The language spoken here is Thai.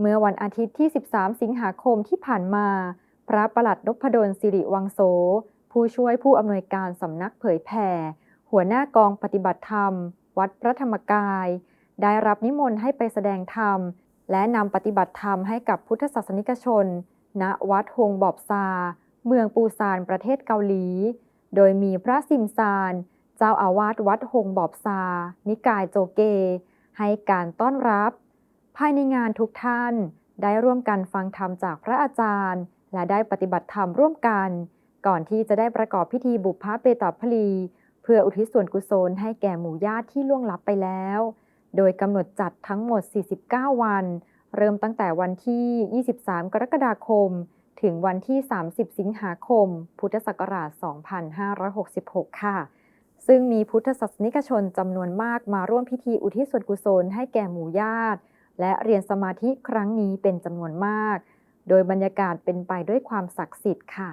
เมื่อวันอาทิตย์ที่ 13 สิงหาคมที่ผ่านมา พระประหลัดนพดลสิริวังโส ผู้ช่วยผู้อำนวยการสำนักเผยแผ่ หัวหน้ากองปฏิบัติธรรม วัดพระธรรมกาย ได้รับนิมนต์ให้ไปแสดงธรรม และนำปฏิบัติธรรมให้กับพุทธศาสนิกชน ณ วัดฮงบอบซา เมืองปูซานประเทศเกาหลี โดยมีพระซิมซาน เจ้าอาวาสวัดฮงบอบซา นิกายโจเก ให้การต้อนรับ ภายในงานทุกท่าน ได้ร่วมกันฟังธรรมจากพระอาจารย์ และได้ปฏิบัติธรรมร่วมกัน ก่อนที่จะได้ประกอบพิธีบุพภเปตพลี เพื่ออุทิศส่วนกุศลให้แก่หมู่ญาติที่ล่วงลับไปแล้ว โดยกำหนดจัดทั้งหมด 49 วัน เริ่มตั้งแต่วันที่ 23 กรกฎาคม ถึงวันที่ 30 สิงหาคม พุทธศักราช 2566 ค่ะซึ่งมีพุทธศาสนิกชนจำนวนมากมาร่วมพิธีอุทิศส่วนกุศลให้แก่หมู่ญาติ และเรียนสมาธิครั้งนี้เป็นจำนวนมาก โดยบรรยากาศเป็นไปด้วยความศักดิ์สิทธิ์ค่ะ